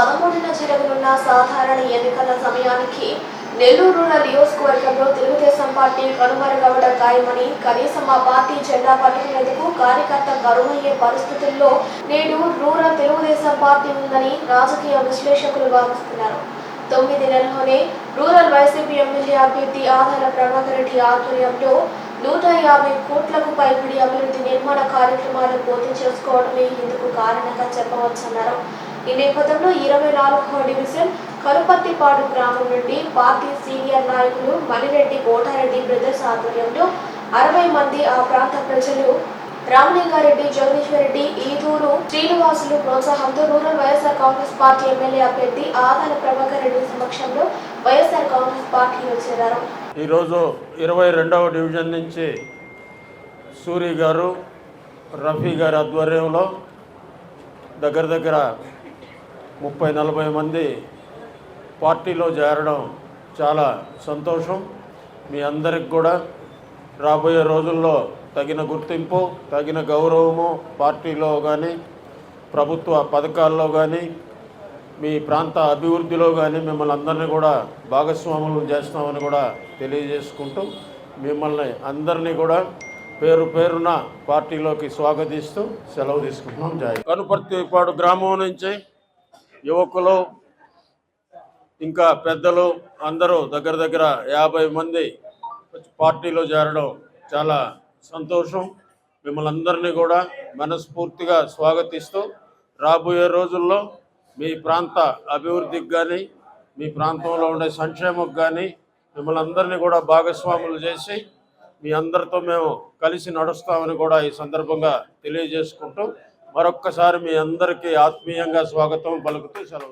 పదమూడున జరగనున్న సాధారణ ఎన్నికల సమయానికి నెల్లూరు రూరల్ నియోజకవర్గంలో తెలుగుదేశం పార్టీ కనుమరుగవడం ఖాయమని కనీసం ఆ పార్టీ జెండా పట్టుకునేందుకు కార్యకర్త కరువయ్యే పరిస్థితుల్లో నేడు రూరల్ తెలుగుదేశం పార్టీ ఉందని రాజకీయ విశ్లేషకులు భావిస్తున్నారు తొమ్మిది నెలల్లోనే రూరల్ వైసీపీ ఎమ్మెల్యే అభ్యర్థి ఆధార ప్రభాకర్ రెడ్డి ఆధ్వర్యంలో నూట యాభై కోట్లకు పైబడి అభివృద్ధి నిర్మాణ కార్యక్రమాలు పూర్తి చేసుకోవడమే ఇందుకు కారణంగా చెప్పవచ్చన్నారు ఈ నేపథ్యంలో ఇరవై నాలుగవ డివిజన్ కరుపత్తిపాడు గ్రామం నుండి పార్టీ సీనియర్ నాయకులు మలిరెడ్డి కోటారెడ్డి బ్రదర్స్ ఆధ్వర్యంలో అరవై మంది ఆ ప్రాంత ప్రజలు రామలింగారెడ్డి జగదీశ్వరరెడ్డి ఈదూరు శ్రీనివాసులు ప్రోత్సాహంతో rural YSR Congress party MLA అభ్యర్థి ఆదాల ప్రభాకర్ రెడ్డి సమక్షంలో వైఎస్ఆర్ కాంగ్రెస్ పార్టీలో చేరారు. ఈరోజు ఇరవై రెండవ డివిజన్ నుంచి సూరి గారు రఫీ గారి ఆధ్వర్యంలో దగ్గర దగ్గర ముప్పై నలభై మంది పార్టీలో చేరడం చాలా సంతోషం. మీ అందరికి కూడా రాబోయే రోజుల్లో తగిన గుర్తింపు తగిన గౌరవము పార్టీలో కానీ ప్రభుత్వ పథకాల్లో కానీ మీ ప్రాంత అభివృద్ధిలో కానీ మిమ్మల్ని అందరినీ కూడా భాగస్వాములు చేస్తామని కూడా తెలియజేసుకుంటూ మిమ్మల్ని అందరినీ కూడా పేరు పేరున పార్టీలోకి స్వాగతిస్తూ సెలవు తీసుకుంటున్నాం. జాయి కనుపర్తిపాడు గ్రామం నుంచి యువకులు ఇంకా పెద్దలు అందరూ దగ్గర దగ్గర యాభై మంది పార్టీలో చేరడం చాలా సంతోషం. మిమ్మల్ని అందరినీ కూడా మనస్ఫూర్తిగా స్వాగతిస్తూ రాబోయే రోజుల్లో మీ ప్రాంత అభివృద్ధికి కానీ మీ ప్రాంతంలో ఉండే సంక్షేమకు కానీ మిమ్మల్ని అందరినీ కూడా భాగస్వాములు చేసి మీ అందరితో మేము కలిసి నడుస్తామని కూడా ఈ సందర్భంగా తెలియజేసుకుంటూ మరొక్కసారి మీ అందరికీ ఆత్మీయంగా స్వాగతం పలుకుతూ సెలవు.